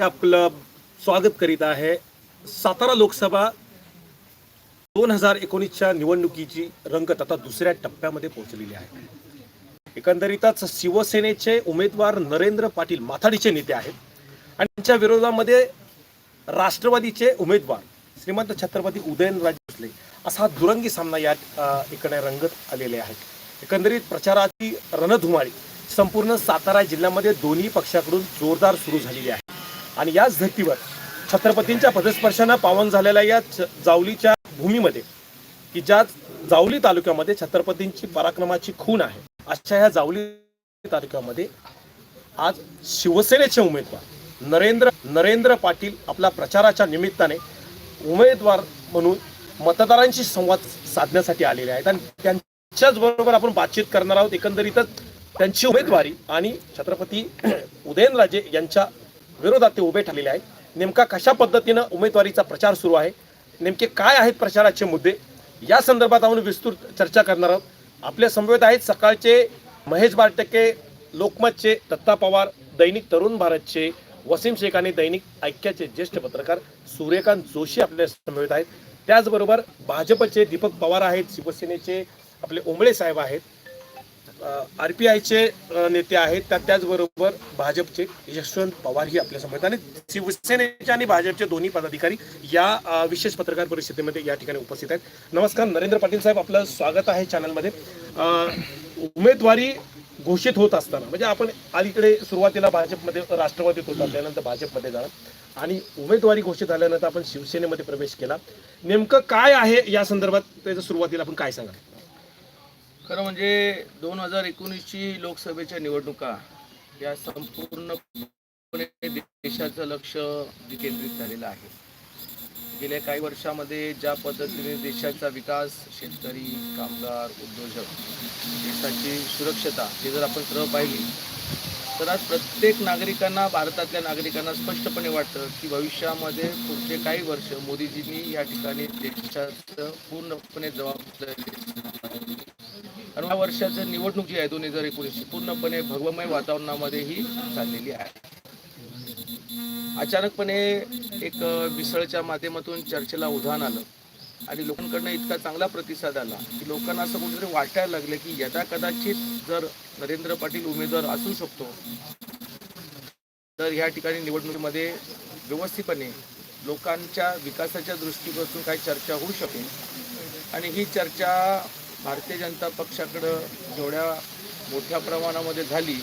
आपलं स्वागत करीत आहे. सातारा लोकसभा दोन हजार एकोणीसच्या निवडणुकीची रंगत आता दुसऱ्या टप्प्यामध्ये पोहोचलेली आहे. एकंदरीतच शिवसेनेचे उमेदवार नरेंद्र पाटील माथाडीचे नेते आहेत. आणि त्यांच्या विरोधामध्ये राष्ट्रवादीचे उमेदवार श्रीमंत छत्रपती उदयनराजे भोसले असा दुरंगी सामना या इकडे रंगत आलेले आहेत. एकंदरीत प्रचाराची रणधुमाळी संपूर्ण सातारा जिल्ह्यामध्ये दोन्ही पक्षाकडून जोरदार सुरू झालेली आहे. आणि याच धर्तीवर छत्रपतींच्या पदस्पर्शानं पावन झालेल्या या जावलीच्या भूमीमध्ये की ज्या जावली तालुक्यामध्ये छत्रपतींची पराक्रमाची खून आहे अशा ह्या जावली तालुक्यामध्ये आज शिवसेनेचे उमेदवार नरेंद्र नरेंद्र पाटील आपल्या प्रचाराच्या निमित्ताने उमेदवार म्हणून मतदारांशी संवाद साधण्यासाठी आलेले आहेत. आणि त्यांच्याच बरोबर आपण बातचीत करणार आहोत. एकंदरीतच त्यांची उमेदवारी आणि छत्रपती उदयनराजे यांच्या विरोधात ते उभे ठरलेले आहेत. नेमका कशा पद्धतीनं उमेदवारीचा प्रचार सुरू आहे? नेमके काय आहेत प्रचाराचे मुद्दे? या संदर्भात आपण विस्तृत चर्चा करणार आहोत. आपल्या समवेत आहेत सकाळचे महेश बारटके लोकमतचे दत्ता पवार दैनिक तरुण भारतचे वसीम शेख आणि दैनिक ऐक्याचे ज्येष्ठ पत्रकार सूर्यकांत जोशी आपल्या समवेत आहेत. त्याचबरोबर भाजपचे दीपक पवार आहेत शिवसेनेचे आपले उमळे साहेब आहेत. आर पी आयचे नेते आहेत त्या त्याचबरोबर भाजपचे यशवंत पवारही आपल्यासमोर आहेत. आणि शिवसेनेचे आणि भाजपचे दोन्ही पदाधिकारी या विशेष पत्रकार परिषदेमध्ये या ठिकाणी उपस्थित आहेत. नमस्कार नरेंद्र पाटील साहेब आपलं स्वागत आहे चॅनलमध्ये. उमेदवारी घोषित होत असताना म्हणजे आपण अलीकडे सुरुवातीला भाजपमध्ये राष्ट्रवादीत होता त्यानंतर भाजपमध्ये जाणार. आणि उमेदवारी घोषित झाल्यानंतर आपण शिवसेनेमध्ये प्रवेश केला. नेमकं काय आहे या संदर्भात त्याच्या सुरुवातीला आपण काय सांगाल? खरं म्हणजे दोन हजार एकोणीसची लोकसभेच्या निवडणुका या संपूर्णपणे देशाचं लक्ष विकेंद्रित झालेलं आहे. गेल्या काही वर्षामध्ये ज्या पद्धतीने देशाचा विकास शेतकरी कामगार उद्योजक देशाची सुरक्षता हे जर आपण सरळ पाहिली तर आज प्रत्येक नागरिकांना भारतातल्या नागरिकांना स्पष्टपणे वाटतं की भविष्यामध्ये पुढचे काही वर्ष मोदीजींनी या ठिकाणी देशाचं पूर्णपणे जबाबदारी आणि या वर्षाचं निवडणूक जी आहे दोन हजार एकोणीसची पूर्णपणे भगवमय वातावरणामध्ये ही चाललेली आहे. अचानकपणे एक मिसळच्या माध्यमातून चर्चेला उधाण आलं आणि लोकांकडनं इतका चांगला प्रतिसाद आला की लोकांना असं कुठेतरी वाटायला लागलं की यदा कदाचित जर नरेंद्र पाटील उमेदवार असू शकतो तर ह्या ठिकाणी निवडणुकीमध्ये व्यवस्थितपणे लोकांच्या विकासाच्या दृष्टीपासून काही चर्चा होऊ शकेल. आणि ही चर्चा भारतीय जनता पक्षाकडं जेवढ्या मोठ्या प्रमाणामध्ये झाली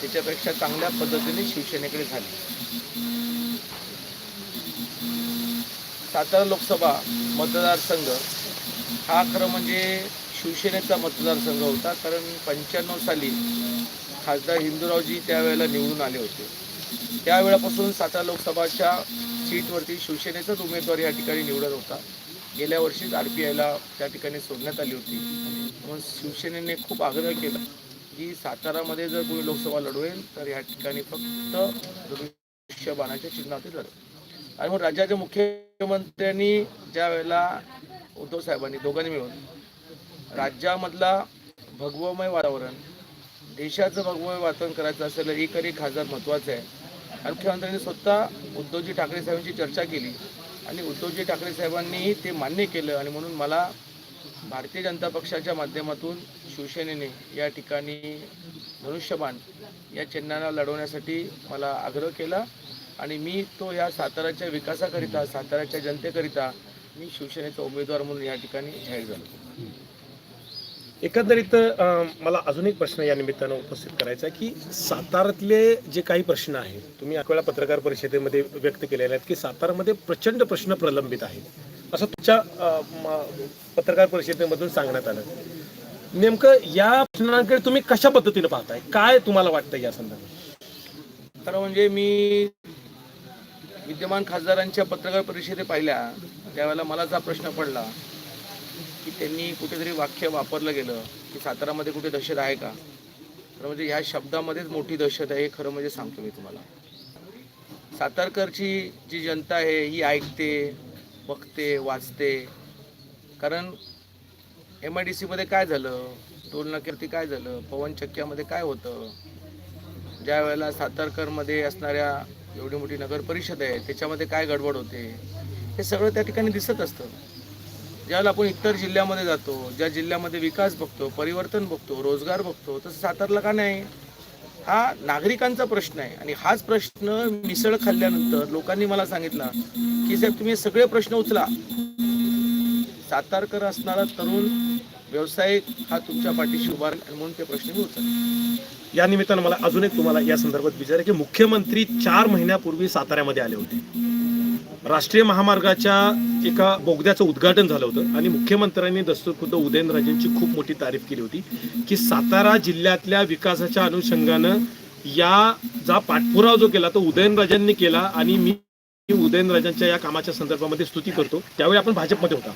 त्याच्यापेक्षा चांगल्या पद्धतीने शिवसेनेकडे झाली. सातारा लोकसभा मतदारसंघ हा खरं म्हणजे शिवसेनेचा मतदारसंघ होता कारण पंच्याण्णव साली खासदार हिंदूरावजी त्यावेळेला निवडून आले होते. त्यावेळेपासून सातारा लोकसभाच्या सीटवरती शिवसेनेचाच उमेदवार या ठिकाणी निवडत होता. गेल्या वर्षीच आर पी आयला त्या ठिकाणी सोडण्यात आली होती. म्हणून शिवसेनेने खूप आग्रह केला की सातारामध्ये जर कोणी लोकसभा लढवेल तर या ठिकाणी फक्त धनुष्यबाणाच्या चिन्हावरती लढवेल आणि मग राज्याच्या मुख्यमंत्र्यांनी ज्या वेळेला उद्धव साहेबांनी दोघांनी मिळून राज्यामधला भगवमय वातावरण देशाचं भगवमय वातावरण करायचं असेल एक एक खासदार महत्त्वाचं आहे. आणि मुख्यमंत्र्यांनी स्वतः उद्धवजी ठाकरे साहेबांची चर्चा केली. आणि उद्धवजी ठाकरे साहेबांनी ते मान्य केलं आणि म्हणून मला भारतीय जनता पक्षाच्या माध्यमातून शिवसेनेने या ठिकाणी धनुष्यबाण या चिन्हाला लढवण्यासाठी मला आग्रह केला. आणि मी तो या साताऱ्याच्या विकासाकरिता साताऱ्याच्या जनतेकरिता मी शिवसेनेचा उमेदवार म्हणून या ठिकाणी जाहीर झालो. एकंदरीत मला अजून एक प्रश्न या निमित्तानं उपस्थित करायचा आहे की सातारातले जे काही प्रश्न आहेत तुम्ही वेळा पत्रकार परिषदेमध्ये व्यक्त केलेले आहेत की सातारामध्ये प्रचंड प्रश्न प्रलंबित आहेत. असं तुमच्या पत्रकार परिषदेमधून सांगण्यात आलं. नेमकं या प्रश्नांकडे तुम्ही कशा पद्धतीने पाहताय? काय तुम्हाला वाटतं या संदर्भात? खरं म्हणजे मी विद्यमान खासदारांच्या पत्रकार परिषदे पाहिल्या त्यावेळेला मला जा प्रश्न पडला. की त्यांनी कुठेतरी वाक्य वापरलं गेलं की सातारामध्ये कुठे दहशत आहे का? खरं म्हणजे ह्या शब्दामध्येच मोठी दहशत आहे हे खरं म्हणजे सांगतो मी तुम्हाला. सातारकरची जी जनता आहे ही ऐकते बघते वाचते. कारण एम आय डी सीमध्ये काय झालं? टोलनाक्यावरती काय झालं? पवन चक्क्यामध्ये काय होतं? ज्या वेळेला सातारकरमध्ये असणाऱ्या एवढी मोठी नगर परिषद आहे त्याच्यामध्ये काय गडबड होते? हे सगळं त्या ठिकाणी दिसत असतं. ज्यावेळेला आपण इतर जिल्ह्यामध्ये जातो ज्या जिल्ह्यामध्ये विकास बघतो परिवर्तन बघतो रोजगार बघतो तसं सातारला का नाही? हा नागरिकांचा प्रश्न आहे. आणि हाच प्रश्न मिसळ खाल्ल्यानंतर लोकांनी मला सांगितला की साहेब तुम्ही सगळे प्रश्न उचला. सातारकर असणारा तरुण व्यावसायिक हा तुमच्या पाठीशी उभा राहील म्हणून ते प्रश्न मी उचल या निमित्तानं मला अजून एक तुम्हाला या संदर्भात विचार की मुख्यमंत्री चार महिन्यापूर्वी साताऱ्यामध्ये आले होते. राष्ट्रीय महामार्गाच्या एका बोगद्याचं उद्घाटन झालं होतं आणि मुख्यमंत्र्यांनी दस्तूर खुद्द उदयनराजेंची खूप मोठी तारीफ केली होती की सातारा जिल्ह्यातल्या विकासाच्या अनुषंगानं या जा पाठपुरावा जो केला तो उदयनराजांनी केला आणि मी उदयनराजांच्या या कामाच्या संदर्भामध्ये स्तुती करतो. त्यावेळी आपण भाजपमध्ये होता.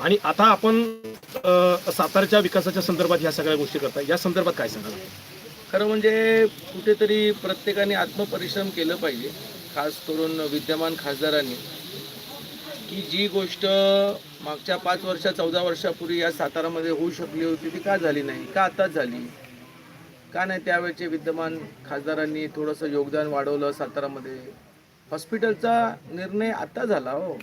आणि आता आपण साताराच्या विकासाच्या संदर्भात ह्या सगळ्या गोष्टी करता या संदर्भात काय सांगाल? खरं म्हणजे कुठेतरी प्रत्येकाने आत्मपरिश्रम केलं पाहिजे खास करून विद्यमान खासदारांनी. की जी गोष्ट मागच्या पाच वर्षा चौदा वर्षापूर्वी या सातारामध्ये होऊ शकली होती ती का झाली नाही? का आत्ताच झाली? का नाही त्यावेळचे विद्यमान खासदारांनी थोडंसं योगदान वाढवलं सातारामध्ये? हॉस्पिटलचा निर्णय आता झाला हो.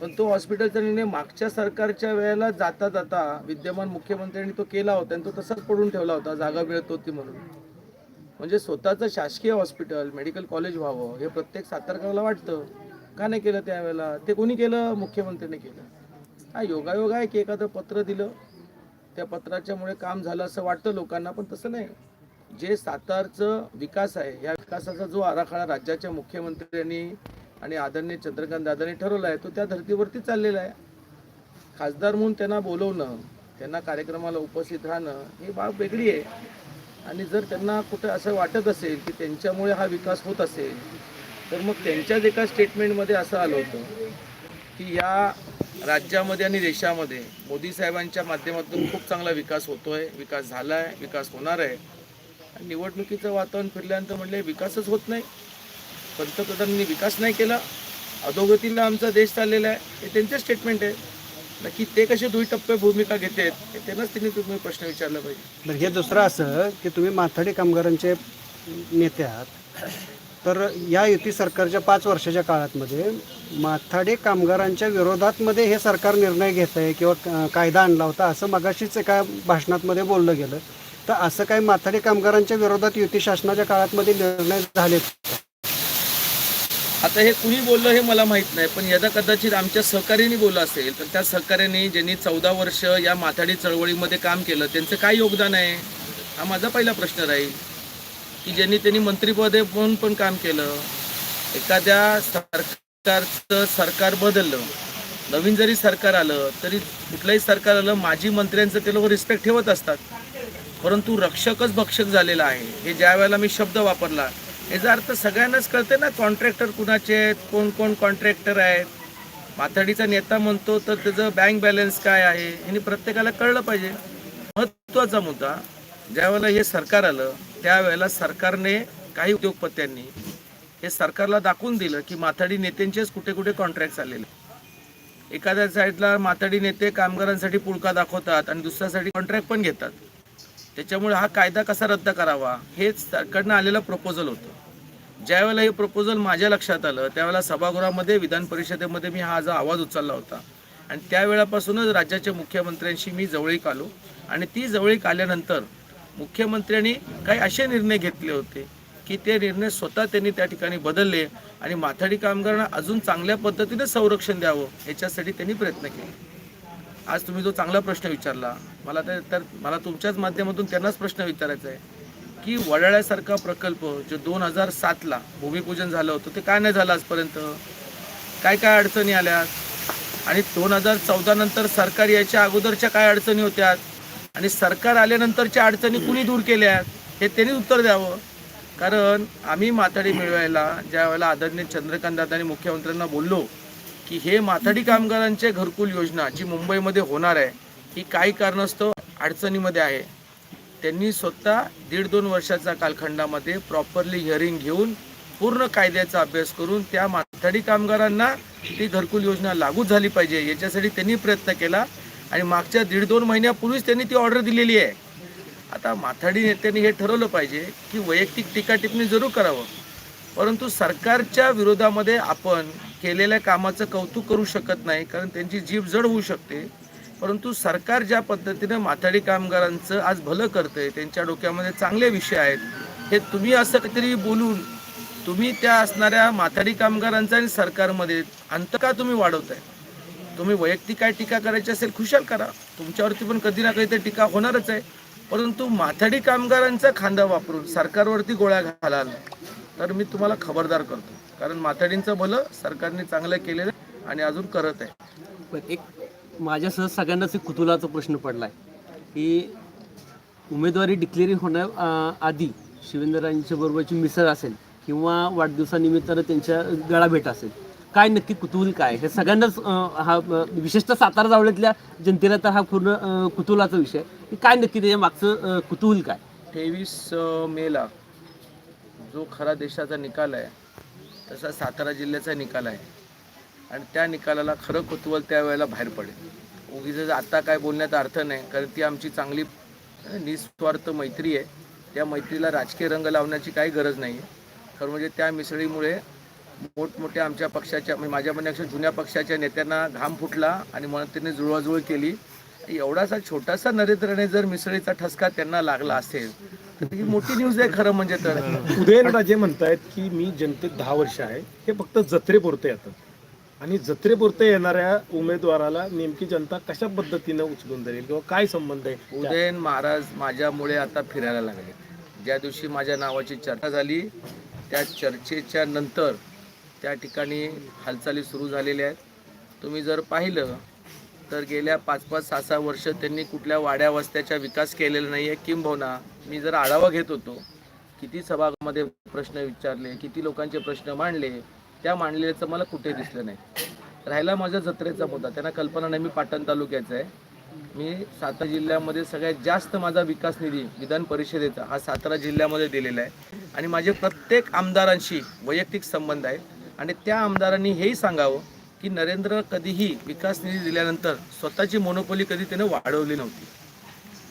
पण तो हॉस्पिटलचा निर्णय मागच्या सरकारच्या वेळेला जाता जाता विद्यमान मुख्यमंत्र्यांनी तो केला होता आणि तो तसाच पडून ठेवला होता जागा मिळत होती म्हणून. म्हणजे स्वतःचं शासकीय हॉस्पिटल मेडिकल कॉलेज व्हावं हे प्रत्येक सातारकरला वाटतं. का नाही केलं त्यावेळेला? ते कोणी केलं? मुख्यमंत्र्यांनी केलं. हा योगायोग आहे की एखादं पत्र दिलं. त्या पत्राच्यामुळे काम झालं असं वाटतं लोकांना पण तसं नाही. जे सातारचं विकास आहे या विकासाचा जो आराखडा राज्याच्या मुख्यमंत्र्यांनी आणि आदरणीय चंद्रकांत दादांनी ठरवला आहे तो त्या धर्तीवरती चाललेला आहे. खासदार म्हणून त्यांना बोलवणं त्यांना कार्यक्रमाला उपस्थित राहणं ही बाब वेगळी आहे. आणि जर त्यांना कुठं असं वाटत असेल की त्यांच्यामुळे हा विकास होत असेल तर मग त्यांच्याच एका स्टेटमेंटमध्ये असं आलं होतं की या राज्यामध्ये आणि देशामध्ये मोदी साहेबांच्या माध्यमातून खूप चांगला विकास होतोय विकास झाला आहे विकास होणार आहे. आणि निवडणुकीचं वातावरण फिरल्यानंतर म्हणले विकासच होत नाही. पंतप्रधानांनी विकास नाही केला. अधोगतीला आमचा देश चाललेला आहे. हे त्यांचं स्टेटमेंट आहे. नक्की ते कसे दुईटप्पे भूमिका आहेत हे त्यांनाच त्यांनी तुम्ही प्रश्न विचारला पाहिजे. हे दुसरं असं की तुम्ही माथाडी कामगारांचे नेते आहात तर या युती सरकारच्या पाच वर्षाच्या काळातमध्ये माथाडी कामगारांच्या विरोधात मध्ये हे सरकार निर्णय घेत आहे किंवा क- कायदा आणला होता असं मगाशीच एका भाषणातमध्ये बोललं गेलं. तर असं काही माथाडी कामगारांच्या विरोधात युती शासनाच्या काळातमध्ये निर्णय झाले आता हे कुणी बोललं हे मला माहीत नाही पण यदा कदाचित आमच्या सहकार्याने बोललं असेल तर त्या सहकार्याने ज्यांनी चौदा वर्ष या माथाडी चळवळीमध्ये काम केलं त्यांचं काय योगदान आहे? हा माझा पहिला प्रश्न राहील. की ज्यांनी त्यांनी मंत्रिपदे म्हणून पण काम केलं. एखाद्या सरकारचं सरकार बदललं नवीन जरी सरकार आलं तरी कुठलंही सरकार आलं माजी मंत्र्यांचं ते लोक रिस्पेक्ट ठेवत असतात. परंतु रक्षकच भक्षक झालेला आहे. हे ज्या वेळेला मी शब्द वापरला याचा अर्थ सगळ्यांनाच कळते ना कॉन्ट्रॅक्टर कुणाचे आहेत कोण कोण कॉन्ट्रॅक्टर आहेत. माथाडीचा नेता म्हणतो तर त्याचं बँक बॅलन्स काय आहे हे प्रत्येकाला कळलं पाहिजे. महत्त्वाचा मुद्दा ज्या वेळेला हे सरकार आलं त्यावेळेला सरकारने काही उद्योगपत्यांनी हे सरकारला दाखवून दिलं की माथाडी नेत्यांचेच कुठे कुठे कॉन्ट्रॅक्ट आलेले एखाद्या साईडला माथाडी नेते कामगारांसाठी पुळका दाखवतात आणि दुसऱ्यासाठी कॉन्ट्रॅक्ट पण घेतात. त्याच्यामुळे हा कायदा कसा रद्द करावा हेच सरकारनं आलेलं प्रपोजल होतं. ज्यावेळेला हे प्रपोजल माझ्या लक्षात आलं त्यावेळेला सभागृहामध्ये विधान परिषदेमध्ये मी हा जो आवाज उचलला होता. आणि त्यावेळापासूनच राज्याच्या मुख्यमंत्र्यांशी मी जवळीक आलो. आणि ती जवळीक आल्यानंतर मुख्यमंत्र्यांनी काही असे निर्णय घेतले होते की ते निर्णय स्वतः त्यांनी त्या ठिकाणी बदलले आणि माथाडी कामगारांना अजून चांगल्या पद्धतीने संरक्षण द्यावं याच्यासाठी त्यांनी प्रयत्न केले. आज तुम्ही जो चांगला प्रश्न विचारला मला तर तर मला तुमच्याच माध्यमातून त्यांनाच प्रश्न विचारायचा आहे की वडाळ्यासारखा प्रकल्प जो दोन हजार सातला भूमिपूजन झालं होतं ते काय नाही झालं आजपर्यंत? काय काय अडचणी आल्या? आणि दोन हजार चौदा नंतर सरकार याच्या अगोदरच्या काय अडचणी होत्या? आणि सरकार आल्यानंतरच्या अडचणी कुणी दूर केल्या हे त्यांनी उत्तर द्यावं. कारण आम्ही माथाडी मिळवायला ज्या वेळेला आदरणीय चंद्रकांत दादांनी मुख्यमंत्र्यांना बोललो की हे माथाडी कामगारांचे घरकुल योजना जी मुंबईमध्ये होणार आहे ही काही कारणास्तव अडचणीमध्ये आहे. त्यांनी स्वतः दीड दोन वर्षाच्या कालखंडामध्ये प्रॉपरली हिअरिंग घेऊन पूर्ण कायद्याचा अभ्यास करून त्या माथाडी कामगारांना ती घरकुल योजना लागू झाली पाहिजे याच्यासाठी त्यांनी प्रयत्न केला. आणि मागच्या दीड दोन महिन्यापूर्वीच त्यांनी ती ऑर्डर दिलेली आहे. आता माथाडी नेत्यांनी हे ठरवलं पाहिजे की वैयक्तिक टीका टिप्पणी जरूर करावं. परंतु सरकारच्या विरोधामध्ये आपण केलेल्या कामाचं कौतुक करू शकत नाही कारण त्यांची जीभ जड होऊ शकते. परंतु सरकार ज्या पद्धतीनं माथाडी कामगारांचं आज भलं करतंय त्यांच्या डोक्यामध्ये चांगले विषय आहेत हे तुम्ही असं काहीतरी बोलून तुम्ही त्या असणाऱ्या माथाडी कामगारांचा आणि सरकारमध्ये अंत का तुम्ही वाढवताय? तुम्ही वैयक्तिक काय टीका करायची असेल खुशाल करा. तुमच्यावरती पण कधी ना कधी ते टीका होणारच आहे. परंतु माथाडी कामगारांचा खांदा वापरून सरकारवरती गोळ्या घालाल तर मी तुम्हाला खबरदार करतो. कारण माथाडींचं भलं सरकारने चांगलं केलेलं आहे आणि अजून करत आहे. पण एक माझ्यासह सगळ्यांनाच एक कुतुलाचा प्रश्न पडला आहे की उमेदवारी डिक्लेअरिंग होण्या आधी शिवेंद्रांच्या बरोबरची मिसळ असेल किंवा वाढदिवसानिमित्तानं त्यांच्या गळा भेट असेल काय नक्की कुतूहल काय? हे सगळ्यांनाच हा विशेषतः सातारा जावळ्यातल्या जनतेला तर हा पूर्ण कुतूहलाचा विषय की काय नक्की त्याच्या मागचं कुतूहल काय? तेवीस मेला जो खरा देशाचा निकाल आहे तसा सातारा जिल्ह्याचा निकाल आहे. आणि त्या निकालाला खरं कुतूहल त्यावेळेला बाहेर पडेल. उगीच आता काय बोलण्याचा अर्थ नाही कारण ती आमची चांगली निस्वार्थ मैत्री आहे. त्या मैत्रीला राजकीय रंग लावण्याची काही गरज नाही आहे खरं म्हणजे त्या मिसळीमुळे मोठमोठ्या आमच्या पक्षाच्या म्हणजे माझ्या म्हणण्यापेक्षा जुन्या पक्षाच्या नेत्यांना घाम फुटला आणि म्हणून त्यांनी जुळवाजुळव केली. एवढासा छोटासा नरेंद्रने जर मिसळीचा ठसका त्यांना लागला असेल तर ती मोठी न्यूज आहे खरं म्हणजे तर. उदयनराजे म्हणतायत की मी जनतेत दहा वर्ष आहे हे फक्त जत्रेपुरते येतात आणि जत्रेपुरते येणाऱ्या उमेदवाराला नेमकी जनता कशा पद्धतीनं उचलून धरेल किंवा काय संबंध आहे? उदयन महाराज माझ्यामुळे आता फिरायला लागले. ज्या दिवशी माझ्या नावाची चर्चा झाली त्या चर्चेच्या नंतर त्या ठिकाणी हालचाली सुरू झालेल्या आहेत. तुम्ही जर पाहिलं तर गेल्या पाच पाच सहा सहा वर्ष त्यांनी कुठल्या वाड्या वस्त्याचा विकास केलेला नाही आहे किंबहुना मी जर आढावा घेत होतो किती सभामध्ये प्रश्न विचारले किती लोकांचे प्रश्न मांडले त्या मांडलेल्याचं मला कुठे दिसलं नाही. राहिला माझ्या जत्रेचा मुद्दा. त्यांना कल्पना नाही मी पाटण तालुक्याचा आहे. मी सातारा जिल्ह्यामध्ये सगळ्यात जास्त माझा विकास निधी विधान परिषदेचा हा सातारा जिल्ह्यामध्ये दिलेला आहे. आणि माझे प्रत्येक आमदारांशी वैयक्तिक संबंध आहे. आणि त्या आमदारांनी हेही सांगावं की नरेंद्र कधीही विकास निधी दिल्यानंतर स्वतःची मोनोपोली कधी त्याने वाढवली नव्हती.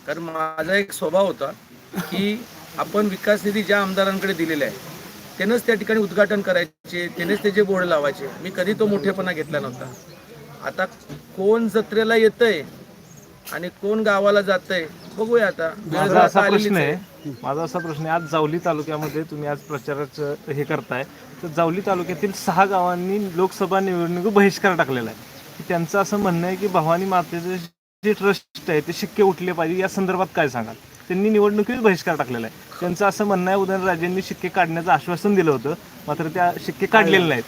कारण माझा एक स्वभाव होता की आपण विकास निधी ज्या आमदारांकडे दिलेला आहे त्यानंच त्या ठिकाणी उद्घाटन करायचे त्यानेच त्याचे बोर्ड लावायचे. मी कधी तो मोठेपणा घेतला नव्हता. आता कोण जत्रेला येतंय आणि कोण गावाला जातंय बघूया आता. माझा असा प्रश्न आहे. माझा असा प्रश्न आहे. आज जावली तालुक्यामध्ये तुम्ही आज प्रचाराचं हे करताय. तर जावली तालुक्यातील सहा गावांनी लोकसभा निवडणूक बहिष्कार टाकलेला आहे. की त्यांचं असं म्हणणं आहे की भवानी मातेचे जे ट्रस्ट आहे ते शिक्के उठले पाहिजे. या संदर्भात काय सांगाल? त्यांनी निवडणुकीत बहिष्कार टाकलेला आहे. त्यांचं असं म्हणणं आहे उदयनराजेंनी शिक्के काढण्याचं आश्वासन दिलं होतं. मात्र त्या शिक्के काढलेले नाहीत.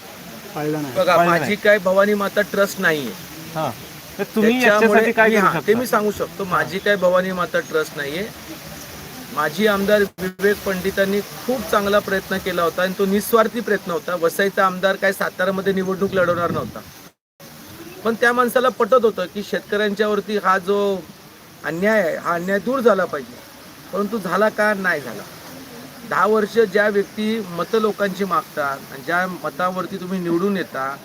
बघा माझी काय भवानी माता ट्रस्ट नाहीये. हां. तुम्ही त्याच्यामुळे याच्यासाठी काय मी- करू ते मी सांगू शकतो. माझी काय भवानी माता ट्रस्ट नाहीये. माजी आमदार विवेक पंडितांनी खूप चांगला प्रयत्न केला होता आणि तो निस्वार्थी प्रयत्न होता. वसईचा आमदार काय सातारामध्ये निवडणूक लढवणार नव्हता. पण त्या माणसाला पटत होतं की शेतकऱ्यांच्यावरती हा जो अन्याय आहे हा अन्याय दूर झाला पाहिजे. परंतु झाला का? नाही झाला. दहा वर्ष ज्या व्यक्ती मतं लोकांची मागतात आणि ज्या मतावरती तुम्ही निवडून येता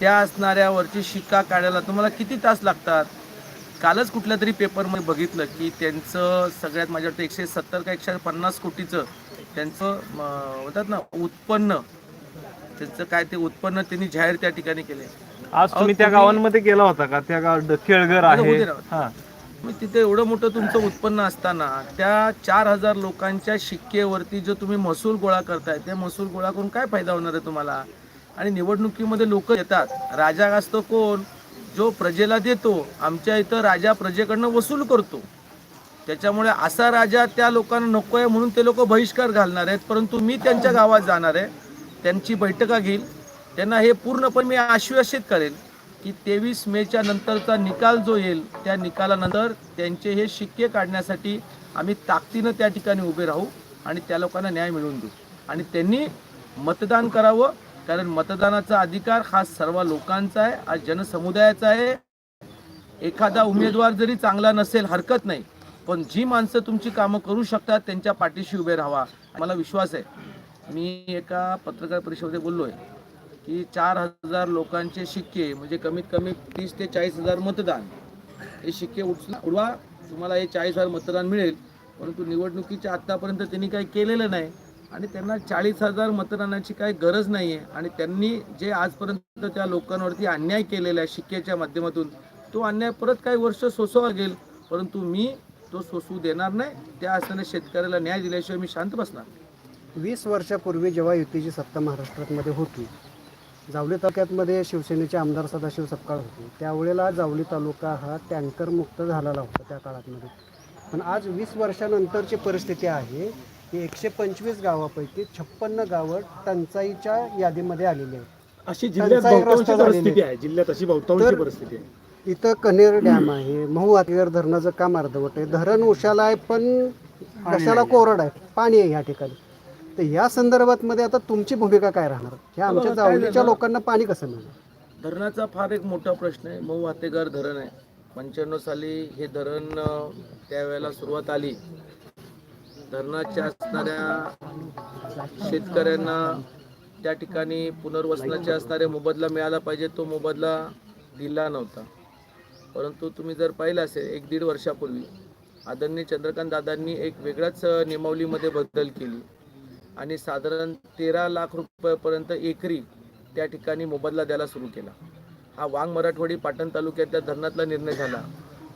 त्या असणाऱ्यावरची शिक्का काढायला तुम्हाला किती तास लागतात? कालच कुठल्या तरी पेपरमध्ये बघितलं की त्यांचं सगळ्यात माझ्या वाटतं एकशे सत्तर का एकशे पन्नास कोटीचं त्यांचं म्हणतात ना उत्पन्न. त्यांचं काय ते उत्पन्न त्यांनी जाहीर त्या ठिकाणी केले. आज तुम्ही त्या गावांमध्ये गेला होता का? त्या गावात आहे. ना. हा. मग तिथे एवढं मोठं तुमचं उत्पन्न असताना त्या चार हजार लोकांच्या शिक्केवरती जो तुम्ही महसूल गोळा करताय ते महसूल गोळा करून काय फायदा होणार आहे तुम्हाला? आणि निवडणुकीमध्ये लोक येतात. राजा असतो कोण? जो प्रजेला देतो. आमच्या इथं राजा प्रजेकडनं वसूल करतो. त्याच्यामुळे असा राजा त्या लोकांना नको आहे म्हणून ते लोक बहिष्कार घालणार आहेत. परंतु मी त्यांच्या गावात जाणार आहे. त्यांची बैठका घेईल. त्यांना हे पूर्णपणे मी आश्वासित करेल की तेवीस मेच्या नंतरचा निकाल जो येईल त्या निकालानंतर त्यांचे हे शिक्के काढण्यासाठी आम्ही ताकदीनं त्या ठिकाणी उभे राहू आणि त्या लोकांना न्याय मिळवून देऊ. आणि त्यांनी मतदान करावं कारण मतदानाचा अधिकार हा सर्व लोकांचा आहे हा जनसमुदायाचा आहे. एखादा उमेदवार जरी चांगला नसेल हरकत नाही पण जी माणसं तुमची कामं करू शकतात त्यांच्या पाठीशी उभे राहावा मला विश्वास आहे. मी एका पत्रकार परिषदेमध्ये बोललो आहे की चार हजार लोकांचे शिक्के म्हणजे कमीत कमी तीस ते चाळीस हजार मतदान हे शिक्के उचला उडवा. तुम्हाला हे चाळीस हजार मतदान मिळेल परंतु निवडणुकीच्या आत्तापर्यंत त्यांनी काही केलेलं नाही. आणि त्यांना चाळीस हजार मतदानाची काही गरज नाही आहे आणि त्यांनी जे आजपर्यंत त्या लोकांवरती अन्याय केलेला आहे शिक्केच्या माध्यमातून तो अन्याय परत काही वर्ष सोसावा लागेल. परंतु मी तो सोसू देणार नाही. त्या असणाऱ्या शेतकऱ्याला न्याय दिल्याशिवाय मी शांत बसणार वीस वर्षापूर्वी जेव्हा युतीची सत्ता महाराष्ट्रामध्ये होती जावली तालुक्यातमध्ये शिवसेनेचे आमदार सदाशिव सपकाळ होते. त्यावेळेला जावली तालुका हा टँकरमुक्त झालेला होता त्या काळातमध्ये. पण आज वीस वर्षानंतरची परिस्थिती आहे की एकशे पंचवीस गावापैकी छप्पन्न गावं टंचाईच्या यादीमध्ये आलेली आहेत. अशी जिल्ह्यात बहुतांशी परिस्थिती आहे. जिल्ह्यात अशी बहुतांशी तर- परिस्थिती आहे. इथं कनेर डॅम आहे महू हातगार धरणाचं काम अर्धवट आहे धरण उशाला आहे पण कशाला कोरड आहे? पाणी आहे ह्या ठिकाणी. तर या संदर्भात मध्ये आता तुमची भूमिका काय राहणार? ह्या आमच्या जावलीच्या झालं? लोकांना पाणी कसं मिळणार? धरणाचा फार एक मोठा प्रश्न आहे. मऊ हातेगार धरण आहे. पंच्याण्णव साली हे धरण अं, त्यावेळेला सुरुवात आली. धरणाच्या असणाऱ्या शेतकऱ्यांना त्या ठिकाणी पुनर्वसनाचे असणारे मोबदला मिळाला पाहिजे तो मोबदला दिला नव्हता. परंतु तुम्ही जर पाहिलं असेल एक दीड वर्षापूर्वी आदरणीय चंद्रकांत दादांनी एक वेगळ्याच नियमावलीमध्ये बदल केली. आणि साधारण तेरा लाख रुपयापर्यंत एकरी त्या ठिकाणी मोबदला द्यायला सुरू केला. हा वांग मराठवाडी पाटण तालुक्यातल्या धरणातला निर्णय झाला.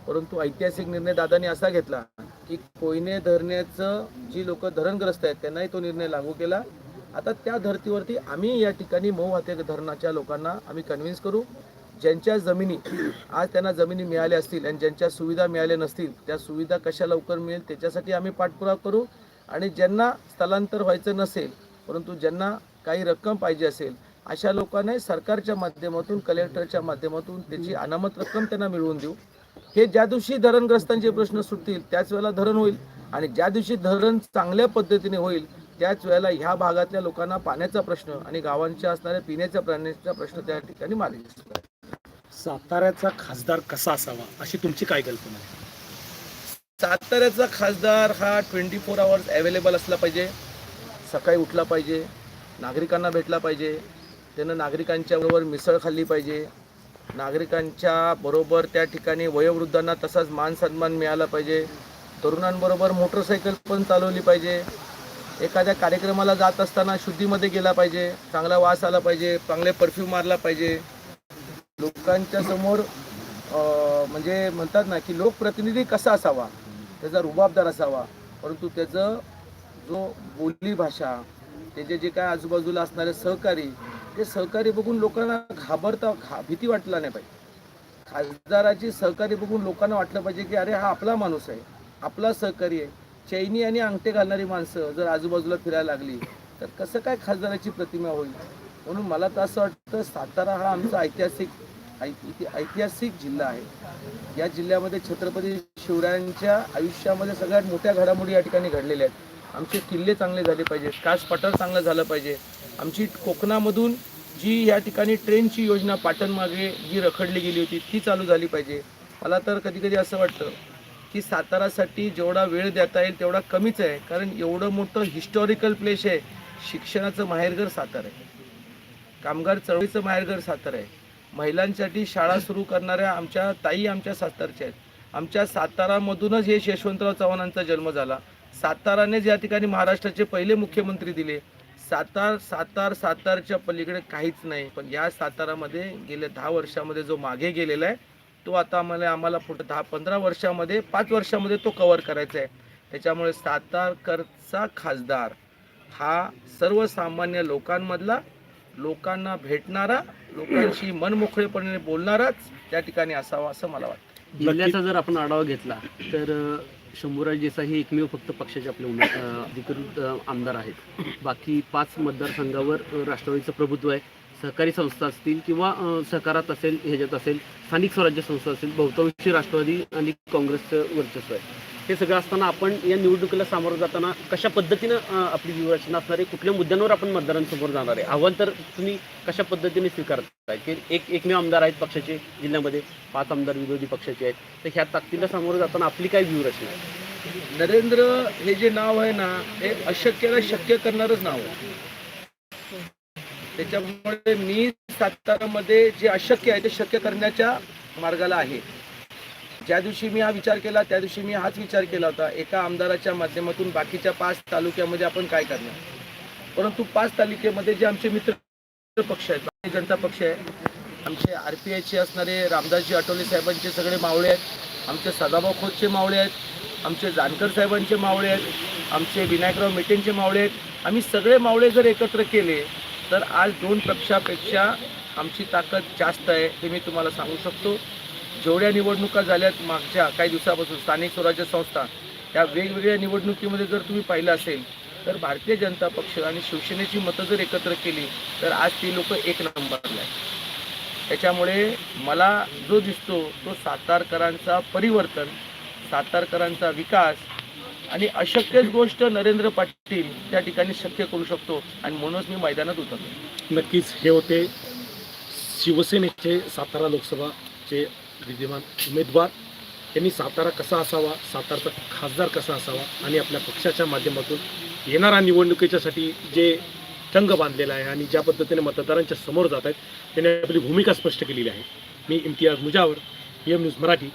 परंतु ऐतिहासिक निर्णय दादांनी असा घेतला की कोयने धरण्याचं जी लोक धरणग्रस्त आहेत त्यांनाही तो निर्णय लागू केला. आता त्या धर्तीवरती आम्ही या ठिकाणी मऊ हाते धरणाच्या लोकांना आम्ही कन्व्हिन्स करू. ज्यांच्या जमिनी आज त्यांना जमिनी मिळाल्या असतील आणि ज्यांच्या सुविधा मिळाल्या नसतील त्या सुविधा कशा लवकर मिळेल त्याच्यासाठी आम्ही पाठपुरावा करू. आणि ज्यांना स्थलांतर व्हायचं नसेल परंतु ज्यांना काही रक्कम पाहिजे असेल अशा लोकांना सरकारच्या माध्यमातून कलेक्टरच्या माध्यमातून त्याची अनामत रक्कम त्यांना मिळवून देऊ. हे ज्या दिवशी धरणग्रस्तांचे प्रश्न सुटतील त्याच वेळेला धरण होईल. आणि ज्या दिवशी धरण चांगल्या पद्धतीने होईल त्याच वेळेला ह्या भागातल्या लोकांना पाण्याचा प्रश्न आणि गावांच्या असणाऱ्या पिण्याच्या पाण्याचा प्रश्न त्या ठिकाणी मार्गी साताऱ्याचा खासदार कसा असावा अशी तुमची काय कल्पना आहे? साताऱ्याचा खासदार हा ट्वेंटी फोर आवर्स अवेलेबल असला पाहिजे सकाळी उठला पाहिजे नागरिकांना भेटला पाहिजे त्यानं नागरिकांच्या बरोबर मिसळ खाल्ली पाहिजे नागरिकांच्या बरोबर त्या ठिकाणी वयोवृद्धांना तसाच मान सन्मान मिळाला पाहिजे. तरुणांबरोबर मोटरसायकल पण चालवली पाहिजे. एखाद्या कार्यक्रमाला जात असताना शुद्धीमध्ये गेला पाहिजे. चांगला वास आला पाहिजे. चांगले परफ्यूम मारला पाहिजे. लोकांच्या समोर म्हणजे म्हणतात ना की लोकप्रतिनिधी कसा असावा? त्याचा रुबाबदार असावा. परंतु त्याचं जो बोली भाषा त्याचे जे काय आजूबाजूला असणारे सहकारी ते सहकारी बघून लोकांना घाबरता घा भीती वाटला नाही पाहिजे. खासदाराची सहकारी बघून लोकांना वाटलं पाहिजे की अरे हा आपला माणूस आहे आपला सहकारी आहे. चैनी आणि अंगठे घालणारी माणसं जर आजूबाजूला फिरायला लागली तर कसं काय खासदाराची प्रतिमा होईल? म्हणून मला तर असं वाटतं सातारा हा आमचा ऐतिहासिक इति- ऐतिहासिक जिल्हा आहे. या जिल्ह्यामध्ये छत्रपती शिवरायांच्या आयुष्यामध्ये सगळ्यात मोठ्या घडामोडी या ठिकाणी घडलेल्या आहेत. आमचे किल्ले चांगले झाले पाहिजे कास पठार चांगलं झालं पाहिजे. आमची कोकणामधून जी या ठिकाणी ट्रेनची योजना पाटणमागे जी रखडली गेली होती ती चालू झाली पाहिजे. मला तर कधी कधी असं वाटतं की सातारासाठी जेवढा वेळ देता येईल तेवढा कमीच आहे. कारण एवढं मोठं हिस्टॉरिकल प्लेस आहे. शिक्षणाचं माहेरघर सातारा आहे. कामगार चळवळीचं माहेरघर सातारा आहे. महिलांसाठी शाळा सुरू करणाऱ्या आमच्या ताई आमच्या सातारच्या आहेत. आमच्या सातारामधूनच हे यशवंतराव चव्हाणांचा जन्म झाला. सातारानेच या ठिकाणी महाराष्ट्राचे पहिले मुख्यमंत्री दिले. सातार सातार सातारच्या पलीकडे काहीच नाही. पण या सातारामध्ये गेल्या दहा वर्षामध्ये जो मागे गेलेला आहे तो आता आम्हाला आम्हाला पुढे दहा पंधरा वर्षामध्ये पाच वर्षामध्ये तो कव्हर करायचा आहे. त्याच्यामुळे सातारकरचा खासदार हा सर्वसामान्य लोकांमधला लोकांना भेटणारा लोकांशी मनमोकळेपणे बोलणाराच त्या ठिकाणी असावा असं मला वाटतं. जिल्ह्याचा जर आपण आढावा घेतला तर शंभूराज देसाई हे एकमेव फक्त पक्षाचे आपले उमे अधिकृत आमदार आहेत. बाकी पाच मतदारसंघावर राष्ट्रवादीचं प्रभुत्व आहे. सहकारी संस्था असतील किंवा सहकारात असेल ह्याच्यात असेल स्थानिक स्वराज्य संस्था असेल बहुतांशी राष्ट्रवादी आणि काँग्रेसचं वर्चस्व आहे. हे सगळं असताना आपण या निवडणुकीला सामोरं जाताना कशा पद्धतीनं आपली व्यूहरचना असणार आहे? कुठल्या मुद्द्यांवर आपण मतदारांसमोर जाणार आहे? आव्हान तर तुम्ही कशा पद्धतीने स्वीकारताय? की एक एकमेव आमदार आहेत पक्षाचे जिल्ह्यामध्ये पाच आमदार विरोधी पक्षाचे आहेत. तर ह्या ताकदीला सामोरं जाताना आपली काय व्यूहरचना आहे? नरेंद्र हे जे नाव आहे ना हे अशक्यला शक्य करणारच नाव आहे. त्याच्यामुळे मी सातारामध्ये जे अशक्य आहे ते शक्य करण्याच्या मार्गाला आहे. ज्या दिवशी मी हा विचार केला त्या दिवशी मी हाच विचार केला होता. एका आमदाराच्या माध्यमातून बाकीच्या पाच तालुक्यामध्ये आपण काय करणार? परंतु पाच तालुक्यामध्ये जे आमचे मित्र पक्ष आहेत भारतीय जनता पक्ष आहे आमचे आर पी आयचे असणारे रामदासजी आठवले साहेबांचे सगळे मावळे आहेत आमचे सदाभाऊ खोतचे मावळे आहेत आमचे जानकर साहेबांचे मावळे आहेत आमचे विनायकराव मेटेंचे मावळे आहेत. आम्ही सगळे मावळे जर एकत्र केले तर आज दोन पक्षापेक्षा आमची ताकद जास्त आहे हे मी तुम्हाला सांगू शकतो. जेवढ्या निवडणुका झाल्यात मागच्या काही दिवसापासून स्थानिक स्वराज्य संस्था या वेगवेगळ्या निवडणुकीमध्ये जर तुम्ही पाहिलं असेल तर भारतीय जनता पक्ष आणि शिवसेनेची मतं जर एकत्र केली तर आज ती लोक एक नंबरला आहेत. त्याच्यामुळे मला जो दिसतो तो सातारकरांचा परिवर्तन सातारकरांचा विकास आणि अशक्यच गोष्ट नरेंद्र पाटील त्या ठिकाणी शक्य करू शकतो आणि म्हणूनच मी मैदानात उतरलो. नक्कीच हे होते शिवसेनेचे सातारा लोकसभाचे विद्यमान उमेदवार त्यांनी सातारा कसा असावा सातारचा खासदार कसा असावा आणि आपल्या पक्षाच्या माध्यमातून येणाऱ्या निवडणुकीच्यासाठी जे चंग बांधलेला आहे आणि ज्या पद्धतीने मतदारांच्या समोर जात आहेत त्यांनी आपली भूमिका स्पष्ट केलेली आहे. मी इम्तियाज मुजावर एम न्यूज मराठी.